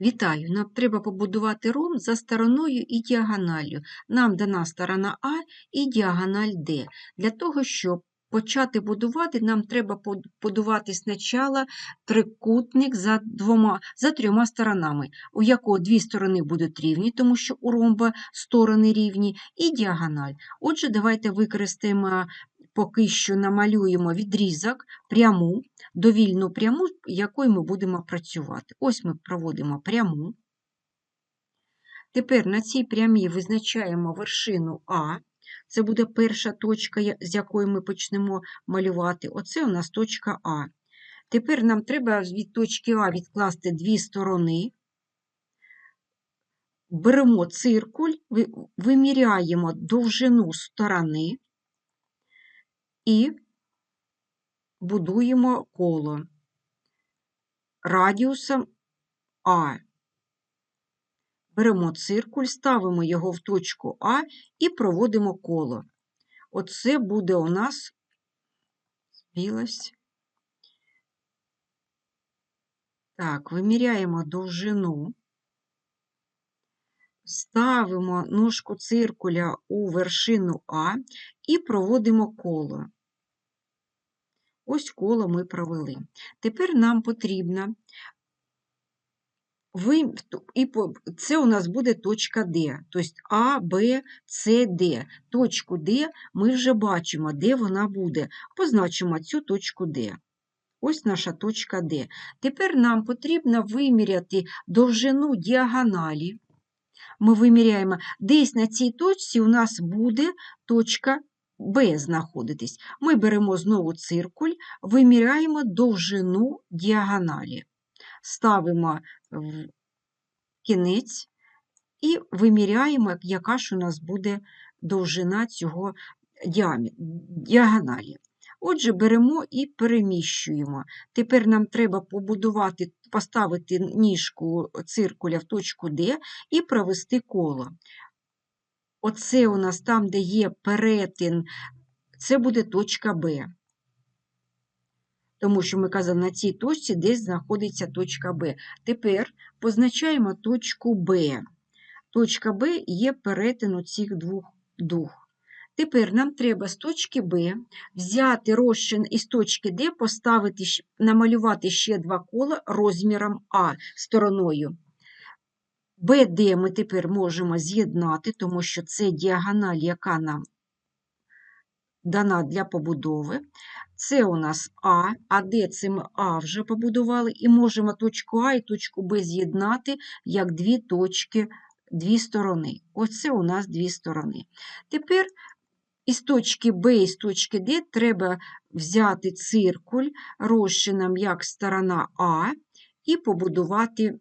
Вітаю! Нам треба побудувати ромб за стороною і діагоналлю. Нам дана сторона А і діагональ Д. Для того, щоб почати будувати, нам треба будувати спочатку трикутник за, двома, за трьома сторонами, у якого дві сторони будуть рівні, тому що у ромба сторони рівні, і діагональ. Отже, давайте використаємо, поки що намалюємо відрізок, пряму, довільну пряму, якою ми будемо працювати. Ось ми проводимо пряму. Тепер на цій прямій визначаємо вершину А. Це буде перша точка, з якої ми почнемо малювати. Оце у нас точка А. Тепер нам треба від точки А відкласти дві сторони. Беремо циркуль, виміряємо довжину сторони і будуємо коло радіусом А. Беремо циркуль, ставимо його в точку А і проводимо коло. Оце буде у нас збілась. Так, виміряємо довжину, ставимо ножку циркуля у вершину А і проводимо коло. Ось коло ми провели. Тепер нам потрібно ви, і це у нас буде точка Д, тобто А, Б, С, Д. Точку Д ми вже бачимо, де вона буде. Позначимо цю точку Д. Ось наша точка Д. Тепер нам потрібно виміряти довжину діагоналі. Ми виміряємо, десь на цій точці у нас буде точка Б знаходитись. Ми беремо знову циркуль, виміряємо довжину діагоналі. Ставимо в кінець і виміряємо, яка ж у нас буде довжина цього діагоналі. Отже, беремо і переміщуємо. Тепер нам треба побудувати, поставити ніжку циркуля в точку Д і провести коло. Оце у нас там, де є перетин, це буде точка Б. Тому що ми казали, на цій точці десь знаходиться точка Б. Тепер позначаємо точку Б. Точка Б є перетин цих двох дух. Тепер нам треба з точки Б взяти розчин із точки Д, поставити, намалювати ще два кола розміром А стороною. БД ми тепер можемо з'єднати, тому що це діагональ, яка нам дана для побудови. Це у нас А, а де це ми А вже побудували, і можемо точку А і точку Б з'єднати як дві точки, дві сторони. Оце у нас дві сторони. Тепер із точки Б і з точки Д треба взяти циркуль розчином як сторона А і побудувати.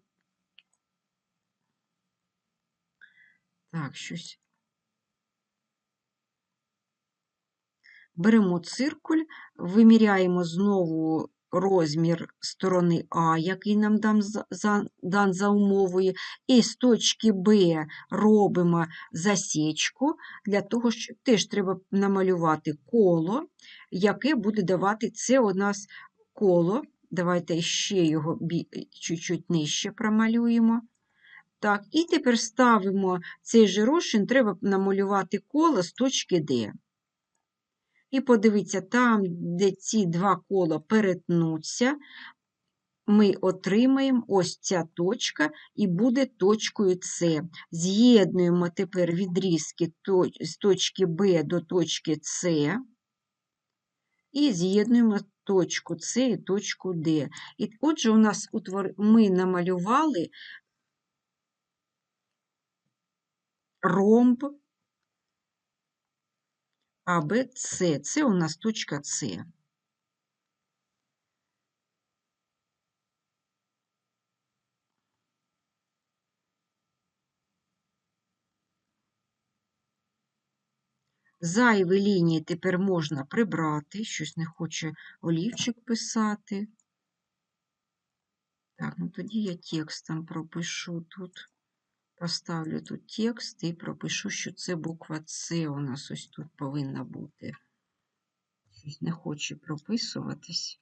Так, щось. Беремо циркуль, виміряємо знову розмір сторони А, який нам дан за, дан за умовою, і з точки Б робимо засічку, для того, що теж треба намалювати коло, яке буде давати це у нас коло. Давайте ще його чуть-чуть нижче промалюємо. Так, і тепер ставимо цей же розчин, треба намалювати коло з точки Д. І подивіться, там, де ці два кола перетнуться, ми отримаємо ось ця точка і буде точкою С. З'єднуємо тепер відрізки з точки Б до точки С і з'єднуємо точку С і точку Д. І отже, у нас ми намалювали ромб АБЦ. Це у нас точка С. Зайві лінії тепер можна прибрати, щось не хоче олівчик писати. Так, ну тоді я текстом пропишу тут, поставлю тут текст і пропишу, що це буква С у нас ось тут повинна бути. Щось не хоче прописуватись.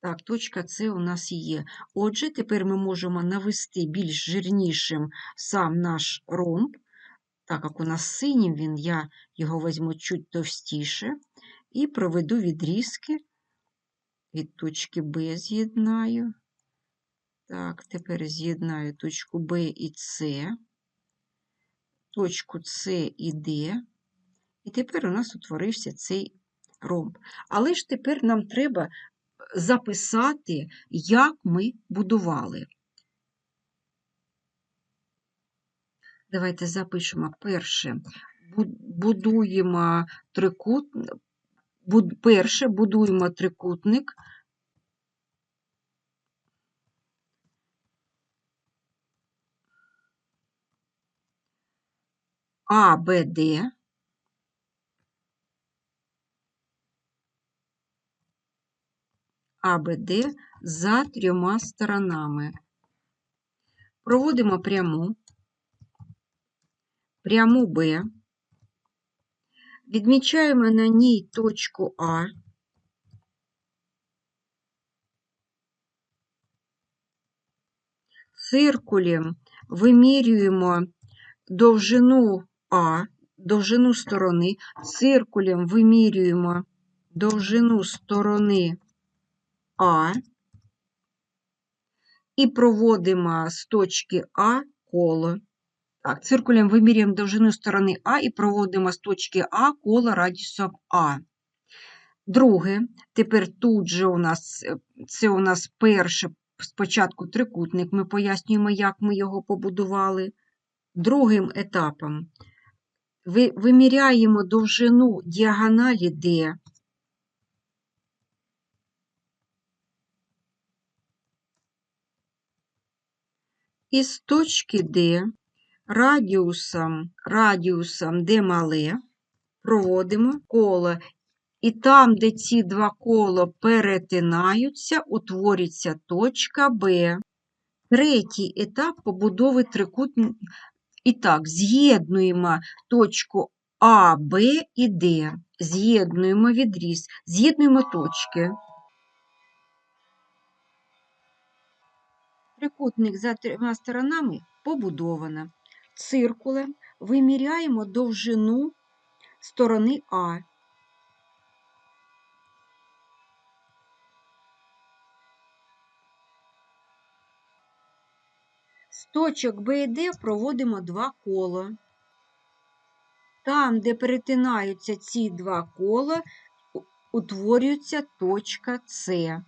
Так, точка С у нас є. Отже, тепер ми можемо навести більш жирнішим сам наш ромб. Так як у нас синім він, я його візьму чуть товстіше і проведу відрізки від точки Б з'єднаю. Так, тепер з'єднаю точку Б і С, точку С і Д. І тепер у нас утворився цей ромб. Але ж тепер нам треба записати, як ми будували. Давайте запишемо перше. Будуємо трикутник. Перше будуємо трикутник. АБД. АБД за трьома сторонами. Проводимо пряму, пряму Б, відмічаємо на ній точку А, циркулем вимірюємо довжину А, довжину сторони, циркулем вимірюємо довжину сторони А і проводимо з точки А коло. Так, циркулем вимірюємо довжину сторони А і проводимо з точки А коло радіусом А. Друге, тепер тут же у нас це у нас перше спочатку трикутник, ми пояснюємо, як ми його побудували. Другим етапом виміряємо довжину діагоналі D. З точки D радіусом, радіусом D мале проводимо коло. І там, де ці два кола перетинаються, утворюється точка Б. Третій етап побудови трикутника. І так, з'єднуємо точку А, Б і Д. З'єднуємо відріз, з'єднуємо точки. Трикутник за трьома сторонами побудовано. Циркулем виміряємо довжину сторони А. З точок Б і Д проводимо два кола. Там, де перетинаються ці два кола, утворюється точка С.